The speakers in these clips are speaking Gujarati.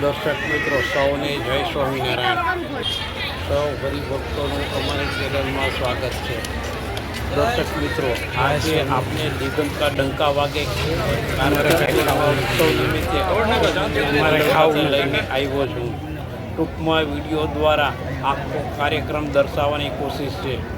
દર્શક મિત્રો, સૌને જય સ્વામિનારાયણ. સૌ હરિભક્તોનું અમારી ચેનલમાં સ્વાગત છે. દર્શક મિત્રો, આજે આપણે દિગંતકા ડંકા વાગે ઉત્સવ નિમિત્તે અમારે લઈને આવ્યો છું. ટૂંકમાં વીડિયો દ્વારા આખો કાર્યક્રમ દર્શાવવાની કોશિશ છે.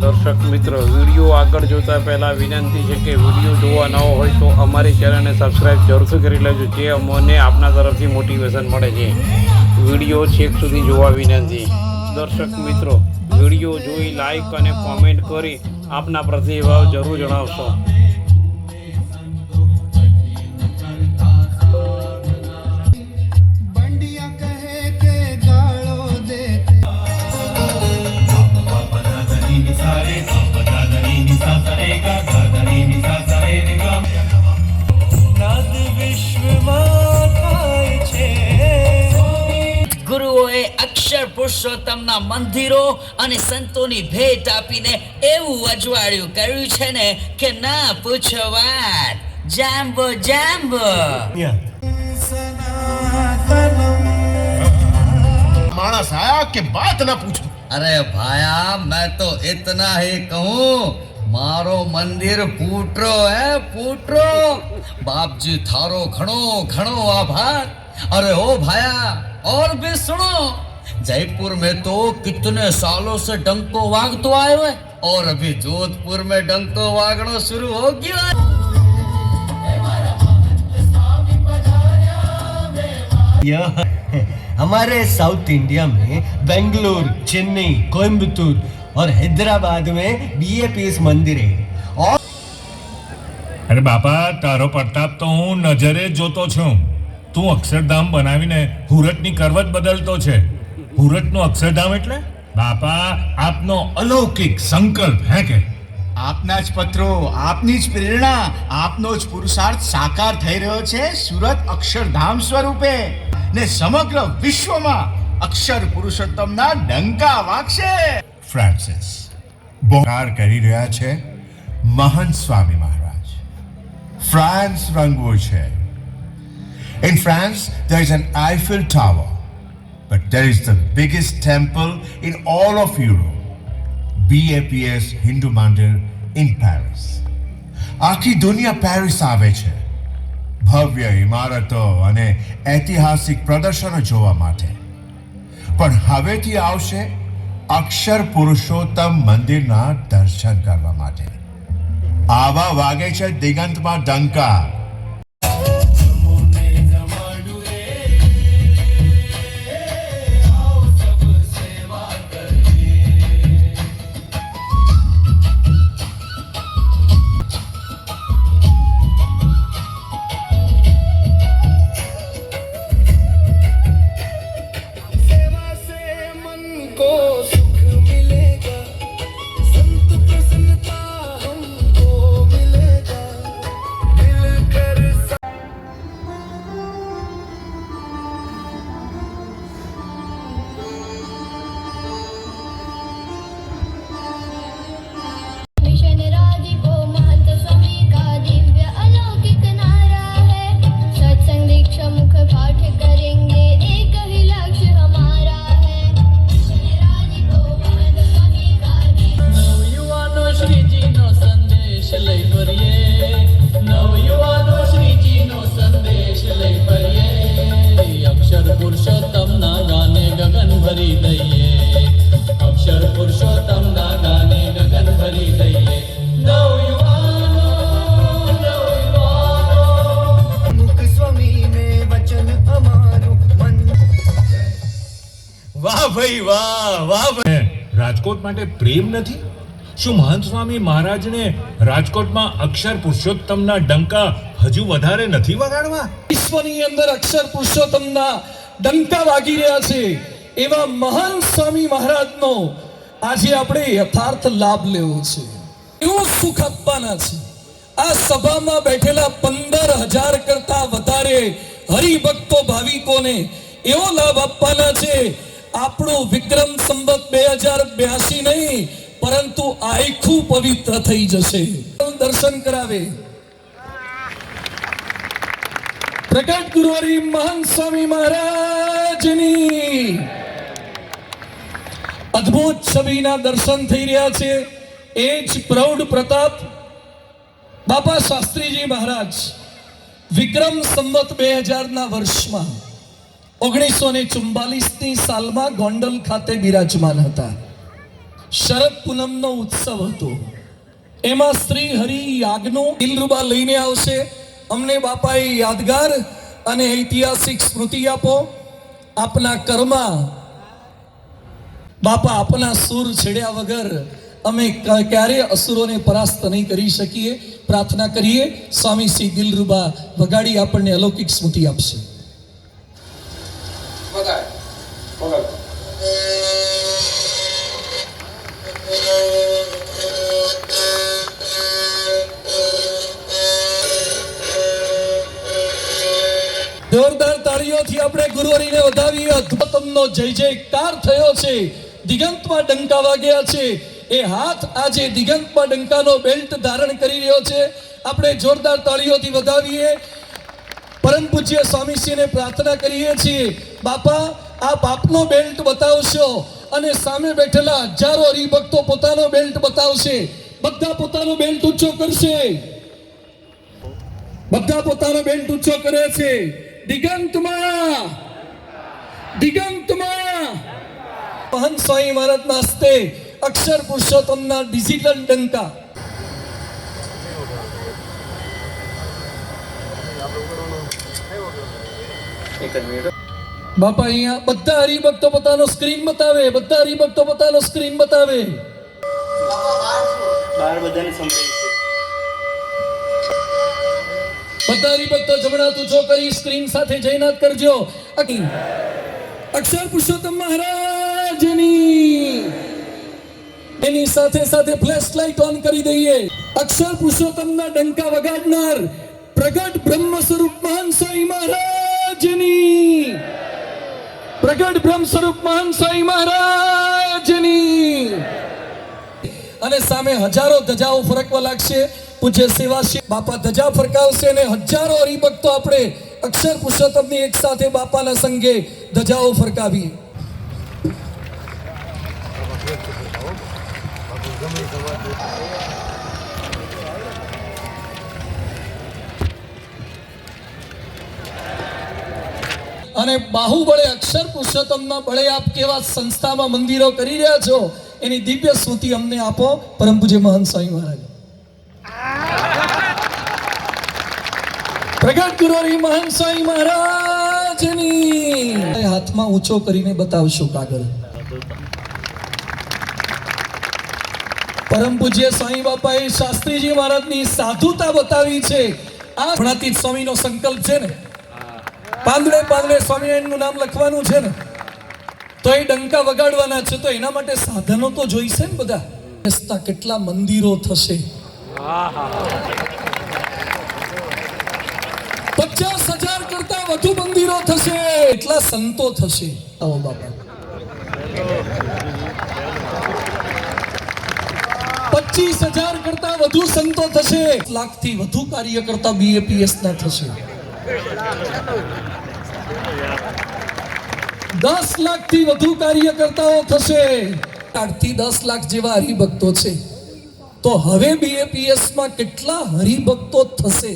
દર્શક મિત્રો, વીડિયો આગળ જોતા પહેલાં વિનંતી છે કે વીડિયો જોવા ન હોય તો અમારી ચેનલને સબસ્ક્રાઈબ જરૂરથી કરી લેજો, જે અમને આપના તરફથી મોટિવેશન મળે છે. વીડિયો છેક સુધી જોવા વિનંતી. દર્શક મિત્રો, વીડિયો જોઈ લાઈક અને કોમેન્ટ કરી આપના પ્રતિભાવ જરૂર જણાવશો. તેઓએ અક્ષર પુરુષોત્તમના મંદિરો અને સંતોની ભેટ આપીને એવું અજવાળ્યું કર્યું છે ને કે ના પૂછો વાત. જાંબો જાંબો. માણસ આયા કે વાત ના પૂછો? અરે ભાયા મેં તો ઇતના હી કહું મારો મંદિર પૂટરો હે પૂટરો. બાપજી થારો ઘણો ઘણો આભાર. અરે ઓ ભાયા और भी सुनो जयपुर में तो कितने सालों से डंको वागतो आयो है और अभी जोधपुर में डंको वागणो शुरू हो गया है यह हमारे साउथ इंडिया में बेंगलुरु चेन्नई कोयम्बतूर और हैदराबाद में बीएपीएस मंदिर है और અરે બાપા તારો પ્રતાપ તો હું નજરે જ જોતો છું તું અક્ષરધામ બનાવીને હુરટની કરવત બદલતો છે. હુરટનું અક્ષરધામ એટલે? બાપા આપનો અલૌકિક સંકલ્પ હે કે? આપના જ પત્રો આપની જ પ્રેરણા આપનો જ પુરુષાર્થ સાકાર થઈ રહ્યો છે સુરત અક્ષરધામ સ્વરૂપે. ને સમગ્ર વિશ્વમાં અક્ષર પુરુષોત્તમના ડંકા વાગશે. ફ્રાન્સિસ બોકાર કરી રહ્યા છે મહંત સ્વામી મહારાજ. ફ્રાન્સ રંગવો છે. In France there is an Eiffel Tower, but there is the biggest temple in all of Europe. BAPS Hindu Mandir in Paris. આખી દુનિયા પેરિસ આવે છે ભવ્ય ઇમારતો અને ઐતિહાસિક પ્રદર્શનો જોવા માટે પણ હવેથી આવશે અક્ષર પુરુષોત્તમ મંદિરના દર્શન કરવા માટે આવા વાગે છે દિગંતમાં ડંકા વાહ રાજકોટ માટે પ્રેમ નથી? શું મહંત સ્વામી મહારાજને રાજકોટમાં અક્ષર પુરુષોત્તમના ડંકા હજુ વધારે નથી વગાડવા? વિશ્વની અંદર અક્ષર પુરુષોત્તમના ડંકા વાગી રહ્યા છે. એવા મહાન સ્વામી મહારાજનો આજે આપણે યથાર્થ લાભ લેવો છે. એવું સુખ આપવાના છે. આ સભામાં બેઠેલા પંદર હજાર કરતા વધારે હરિભક્તો ભાવિકોને એવો લાભ આપવાના છે આપણું વિક્રમ સંવત બે હજાર બ્યાસી નહીં, પરંતુ આખું પવિત્ર થઈ જશે. દર્શન કરાવે. પ્રગટ ગુરુવારી મહંત સ્વામી મહારાજની અદ્ભુત છબીના દર્શન થઈ રહ્યા છે. એ જ પ્રૌઢ પ્રતાપ બાપા શાસ્ત્રીજી મહારાજ વિક્રમ સંવત બે હજારના વર્ષમાં. ઓગણીસો ને ચુમ્બાલીસની સાલમાં ગોંડલ ખાતે બિરાજમાન હતા. શરદ પૂનમનો ઉત્સવ હતો. એમાં શ્રી હરિ યાગનું દિલરૂબા લઈને આવશે. અમને બાપાએ યાદગાર અને ઐતિહાસિક સ્મૃતિ આપો. આપના કર્મા બાપા આપના સૂર છેડ્યા વગર અમે ક્યારે અસુરોને પરાસ્ત નહીં કરી શકીએ. પ્રાર્થના કરીએ, સ્વામી શ્રી દિલરૂબા વગાડી આપણને અલૌકિક સ્મૃતિ આપશે. તાળીઓથી આપણે ગુરુવારીને વધાવીએ. અદ્ભુતમનો જય જયકાર થયો છે. દિગંતમાં ડંકા વાગ્યા છે. એ હાથ આજે દિગંતમાં ડંકાનો બેલ્ટ ધારણ કરી રહ્યો છે. આપણે જોરદાર તાળીઓથી વધાવીએ. પરમ પૂજ્ય સ્વામીશ્રીને પ્રાર્થના કરીએ છીએ. બાપા આપ આપનો બેલ્ટ બતાવશો. અને સામે બેઠેલા હજારો હરિભક્તો પોતાનો બેલ્ટ બતાવશે. બધા પોતાનો બેલ્ટ ઊંચો કરશે. બધા પોતાનો બેલ્ટ ઊંચો કરે છે. દિગંતમાં! દિગંતમાં! મહંત સ્વામી મહારાજના હસ્તે અક્ષર પુરુષોત્તમના ડિજિટલ ડંકા. બાપા અહીંયા બધા હરિભક્તો પોતાનો સ્ક્રીન બતાવે બધા હરિભક્તો પોતાનો સ્ક્રીન બતાવે. બધા હરિભક્તો જમણા તુજો કરી સ્ક્રીન સાથે જયનાથ કરજો. અકી. અક્ષર પુરુષોત્તમ મહારાજની. એની સાથે સાથે ફ્લેશ લાઇટ ઓન કરી દઈએ. અક્ષર પુરુષોત્તમના ડંકા વગાડનાર પ્રગટ બ્રહ્મ સ્વરૂપ મહાન સ્વામી મહારાજની. પ્રગટ બ્રહ્મ સ્વરૂપ મહાન સ્વામી મહારાજની. અને સામે હજારો ધજાઓ ફરકવા લાગશે. પૂજ્ય સેવાશ્રી બાપા ધજા ફરકાવશે અને હજારો હરિભક્તો આપણે અક્ષર પુરુષોત્તમની એક સાથે બાપાના સંગે ધજાઓ ફરકાવી અને બાહુબળે અક્ષર પુરુષોત્તમના બળે આપ કેવા સંસ્થામાં મંદિરો કરી રહ્યા છો, એની દિવ્ય સ્મૃતિ અમને આપો. પરમ પૂજ્ય મહંત સ્વામી મહારાજ. પ્રગટ ગુરુરી મહાન સ્વામી મહારાજની હાથમાં ઊંચો કરીને બતાવશો કાગળ. પરમ પૂજ્ય સ્વામી બાપાએ શાસ્ત્રીજી મહારાજની સાધુતા બતાવી છે. આ ભણાતીત સ્વામીનો સંકલ્પ છે ને? પાંદડે પાંદડે સ્વામિનારાયણનું નામ લખવાનું છે ને? તો એ ડંકા વગાડવાના છે, તો એના માટે સાધનો તો જોઈશે ને બધા? કેટલા મંદિરો થશે? પચાસ હજાર કરતા વધુ મંદિરો થશે, એટલા સંતો થશે. પચીસ હજાર કરતા વધુ સંતો થશે લાખથી વધુ કાર્ય કરતા બીએપીએસ ના થશે. દસ લાખથી વધુ કાર્યકર્તાઓ થશે. આઠથી દસ લાખ જેવા હરિભક્તો છે. તો હવે બીએપીએસમાં કેટલા હરિભક્તો થશે?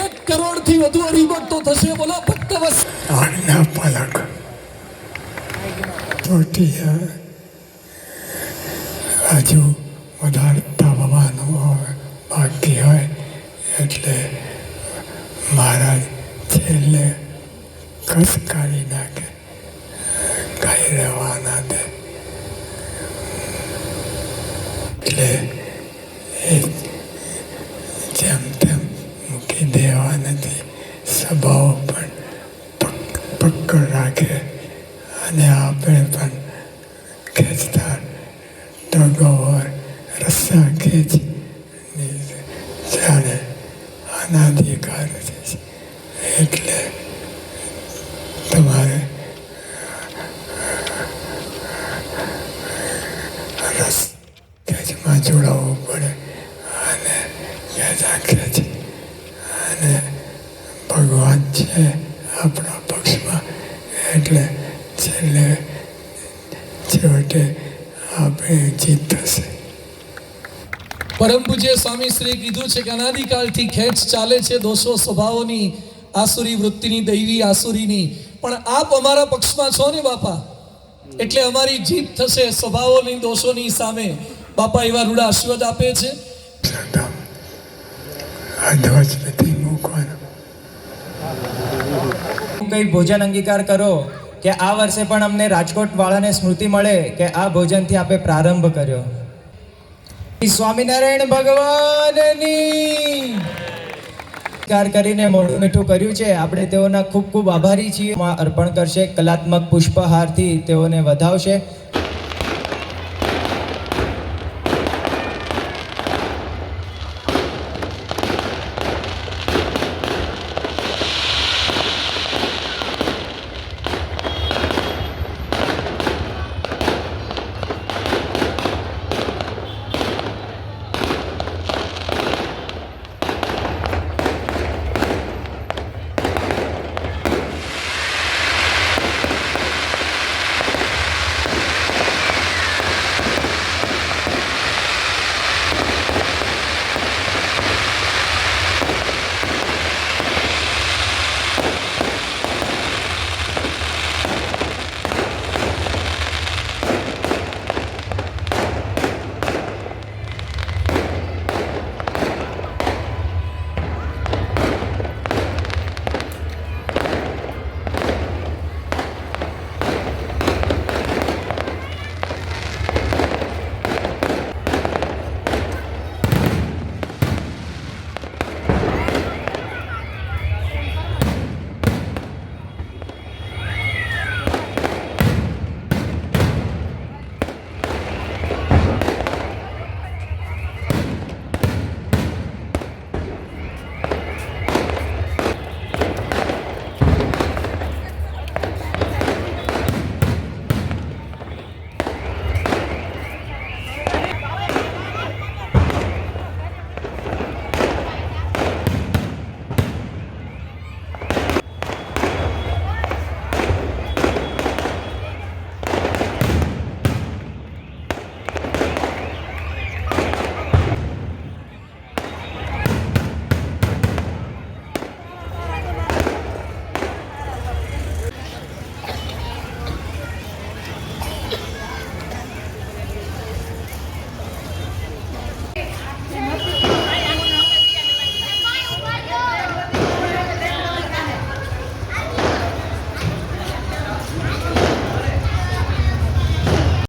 એક કરોડથી વધુ હરિભક્તો થશે, બોલો ભક્ત પાલક. હજુ વધારતા ભવાનું હોય બાકી હોય, એટલે મહારાજ છેલ્લે કસ કાઢી નાખે. કઈ રહેવાના એટલે જેમ તેમ મૂકી દેવા નથી સ્વભાવ પણ પક પકડ રાખે. અને આપણે પણ ખેંચતા ટગોવર રસ્સા ખેંચ જાણે અનાધિકાર છે. એટલે તમારે રસ જોડાવવું પડે. અને યાદ રાખે છે. અને ભગવાન છે આપણા પક્ષમાં. એટલે છેલ્લે છેવટે આપણે જીત થશે. પરમ પૂજ્ય સ્વામી શ્રી કીધું છે કે અનાદિકાળથી ખેંચ ચાલે છે દોષો સ્વભાવોની, આસુરી વૃત્તિની, દૈવી આસુરીની. પણ આપ અમારા પક્ષમાં છો ને બાપા? એટલે અમારી જીત થશે સ્વભાવોની, દોષોની સામે. બાપા એવા રૂડા આશીર્વાદ આપે છે? કંઈ ભોજન અંગીકાર કરો કે આ વર્ષે પણ અમને રાજકોટ વાળાને સ્મૃતિ મળે કે આ ભોજનથી આપે પ્રારંભ કર્યો. સ્વામિનારાયણ ભગવાનની કાર કરીને મોઢું મીઠું કર્યું છે. આપણે તેઓના ખૂબ ખૂબ આભારી છીએ. માં અર્પણ કરશે. કલાત્મક પુષ્પહારથી તેઓને વધાવશે.